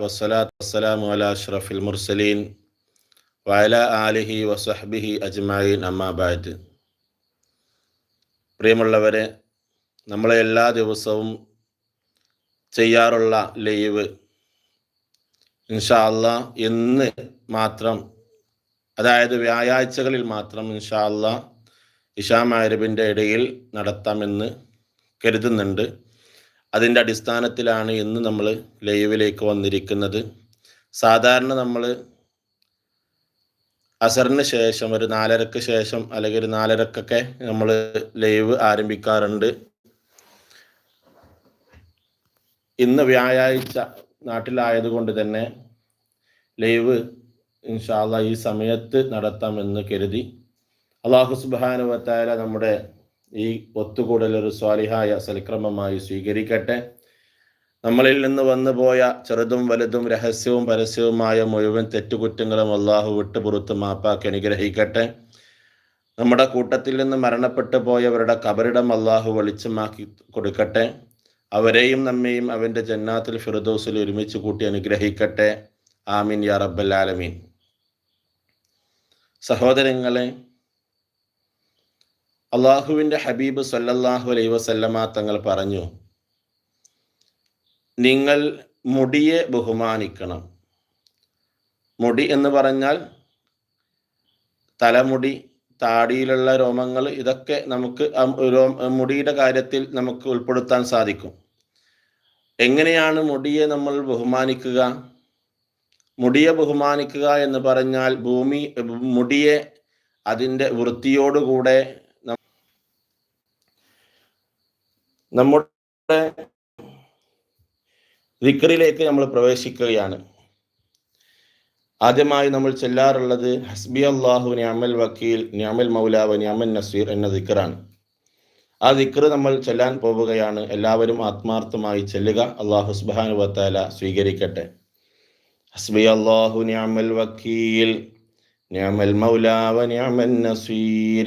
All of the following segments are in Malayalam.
വസ്സലാമു അഷ്റഫിൽ മുർസലീൻ ആലിഹി പ്രിയമുള്ളവരെ നമ്മളെ എല്ലാ ദിവസവും ചെയ്യാറുള്ള ലൈവ് ഇൻഷാ അല്ലാ ഇന്ന് മാത്രം അതായത് വ്യാഴാഴ്ചകളിൽ മാത്രം ഇൻഷാ ഇഷാ മാരബിന്റെ ഇടയിൽ നടത്താമെന്ന് കരുതുന്നുണ്ട്. അതിന്റെ അടിസ്ഥാനത്തിലാണ് ഇന്ന് നമ്മൾ ലൈവിലേക്ക് വന്നിരിക്കുന്നത്. സാധാരണ നമ്മൾ അസറിന് ശേഷം ഒരു നാലരക്ക് ശേഷം അല്ലെങ്കിൽ ഒരു നാലരക്കൊക്കെ നമ്മൾ ലൈവ് ആരംഭിക്കാറുണ്ട്. ഇന്ന് വ്യാഴാഴ്ച നാട്ടിലായതുകൊണ്ട് തന്നെ ലൈവ് ഇൻഷാല്ല ഈ സമയത്ത് നടത്താമെന്ന് കരുതി. അള്ളാഹു സുബാനുവത്തായ നമ്മുടെ ഈ ഒത്തുകൂടൽ ഒരു സ്വാലിഹായ സൽക്രമമായി സ്വീകരിക്കട്ടെ. നമ്മളിൽ നിന്ന് വന്നു പോയ ചെറുതും വലുതും രഹസ്യവും പരസ്യവുമായ മുഴുവൻ തെറ്റുകുറ്റങ്ങളും അള്ളാഹു വിട്ട് പുറത്ത് മാപ്പാക്കി അനുഗ്രഹിക്കട്ടെ. നമ്മുടെ കൂട്ടത്തിൽ നിന്ന് മരണപ്പെട്ടു പോയവരുടെ കബറിടം അള്ളാഹു വെളിച്ചമാക്കി കൊടുക്കട്ടെ. അവരെയും നമ്മെയും അവന്റെ ജന്നാത്തിൽ ഫിറദോസിൽ ഒരുമിച്ച് കൂട്ടി അനുഗ്രഹിക്കട്ടെ. ആമീൻ യാ റബ്ബൽ ആലമീൻ. സഹോദരങ്ങളെ അള്ളാഹുവിന്റെ ഹബീബ് സല്ലല്ലാഹു അലൈ വസല്ലമ തങ്ങൾ പറഞ്ഞു നിങ്ങൾ മുടിയെ ബഹുമാനിക്കണം. മുടി എന്ന് പറഞ്ഞാൽ തലമുടി താടിയിലുള്ള രോമങ്ങൾ ഇതൊക്കെ നമുക്ക് മുടിയുടെ കാര്യത്തിൽ നമുക്ക് ഉൾപ്പെടുത്താൻ സാധിക്കും. എങ്ങനെയാണ് മുടിയെ നമ്മൾ ബഹുമാനിക്കുക? മുടിയെ ബഹുമാനിക്കുക എന്ന് പറഞ്ഞാൽ ഭൂമി മുടിയെ അതിന്റെ വൃത്തിയോടുകൂടെ നമ്മുടെ വിക്രിലേക്ക് നമ്മൾ പ്രവേശിക്കുകയാണ്. ആദ്യമായി നമ്മൾ ചെല്ലാറുള്ളത് ഹസ്ബി അള്ളാഹു ഞാമൽ വക്കീൽ ഞാമൽ മൗലാവ് ഞാമൽ നസീർ എന്ന ദിക്കറാണ് ആ ദിക്കറ് നമ്മൾ ചെല്ലാൻ പോവുകയാണ്. എല്ലാവരും ആത്മാർത്ഥമായി ചെല്ലുക. അള്ളാഹു സുബാനു വത്താല സ്വീകരിക്കട്ടെ. ഹസ്ബി അള്ളാഹു ഞാമൽ വക്കീൽ ഞാമൽ മൗലാവ ഞാമൽ നസീർ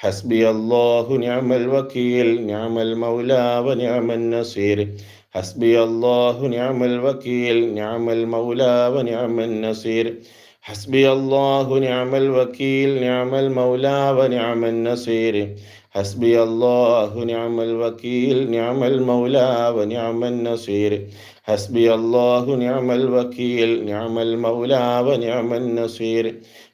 ഹസ്ബി അള്ളാഹു ഞാമൽ വക്കീൽ ഞാമൽ മൗലാവ ഞാമൻ നസീർ. ഹസ്ബി അള്ളാഹു ഞാമൽ വക്കീൽ ഞാമൽ മൗലാവ ഞാമൻ നസീർ. ഹസ്ബി അള്ളാഹു ഞാമൽ വക്കീൽ ഞാമൽ മൗലാവ ഞാമൻ നസീർ. ഹസ്ബി അള്ളാഹു ഞാമൽ വക്കീൽ ഞാമൽ മൗലാവ ഞാമൻ നസീർ. ഹസ്ബി അള്ളാഹു ഞാമൽ വക്കീൽ ഞാമൽ മൗലാവ ഞാമൻ നസീർ.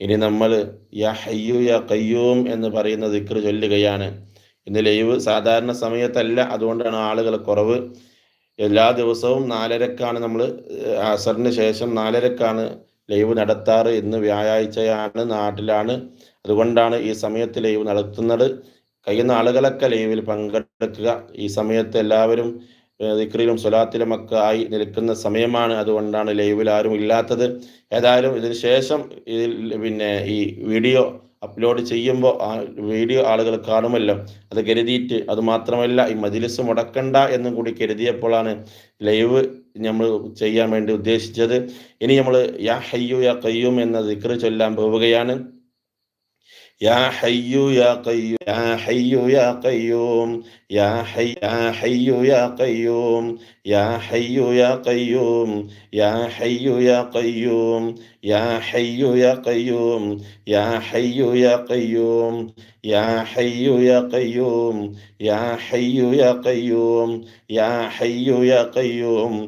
ഇനി നമ്മൾ യാ ഹയ്യു കയ്യൂം എന്ന് പറയുന്ന ദിക്ർ ചൊല്ലുകയാണ്. ഇന്ന് ലൈവ് സാധാരണ സമയത്തല്ല അതുകൊണ്ടാണ് ആളുകൾ കുറവ്. എല്ലാ ദിവസവും നാലരക്കാണ് നമ്മൾ അസറിന് ശേഷം നാലരക്കാണ് ലൈവ് നടത്താറ്. ഇന്ന് വ്യാഴാഴ്ചയാണ് നാട്ടിലാണ്. അതുകൊണ്ടാണ് ഈ സമയത്ത് ലൈവ് നടത്തുന്നത്. കഴിയുന്ന ആളുകളൊക്കെ ലൈവിൽ പങ്കെടുക്കുക. ഈ സമയത്ത് എല്ലാവരും ദിക്റിലും സ്വലാത്തിലും ഒക്കെ ആയി നിൽക്കുന്ന സമയമാണ് അതുകൊണ്ടാണ് ലൈവിൽ ആരും ഇല്ലാത്തത്. ഏതായാലും ഇതിന് ശേഷം ഇതിൽ പിന്നെ ഈ വീഡിയോ അപ്ലോഡ് ചെയ്യുമ്പോൾ ആ വീഡിയോ ആളുകൾ കാണുമല്ലോ. അത് കരുതിയിട്ട് അത് മാത്രമല്ല ഈ മജിലിസ് മുടക്കണ്ട എന്നും കൂടി കരുതിയപ്പോഴാണ് ലൈവ് നമ്മൾ ചെയ്യാൻ വേണ്ടി ഉദ്ദേശിച്ചത്. ഇനി നമ്മൾ യാ ഹയ്യു യാ കയ്യൂം എന്ന ദിക്ർ ചൊല്ലാൻ പോവുകയാണ്. يا حي يا قيوم يا حي يا قيوم يا حي يا حي يا قيوم يا حي يا قيوم يا حي يا قيوم يا حي يا قيوم يا حي يا قيوم يا حي يا قيوم يا حي يا قيوم يا حي يا قيوم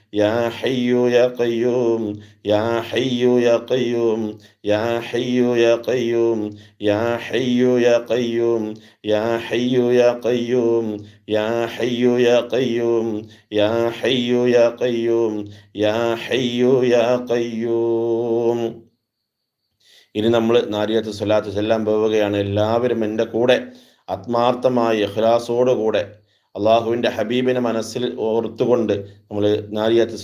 يا حي يا قيوم يا حي يا قيوم يا حي يا قيوم يا حي يا قيوم يا حي يا قيوم يا حي يا قيوم يا حي يا قيوم يا حي يا قيوم ഇനി നമ്മൾ നാരിയത്ത് സ്വലാത്ത് ചെല്ലാൻ പോവുകയാണ് എല്ലാവരും എൻ്റെ കൂടെ ആത്മാർത്ഥമായ ഇഖ്ലാസോടുകൂടെ അള്ളാഹുവിന്റെ ഹബീബിനെ മനസ്സിൽ ഓർത്തുകൊണ്ട് നമ്മൾ നാരിയത്ത്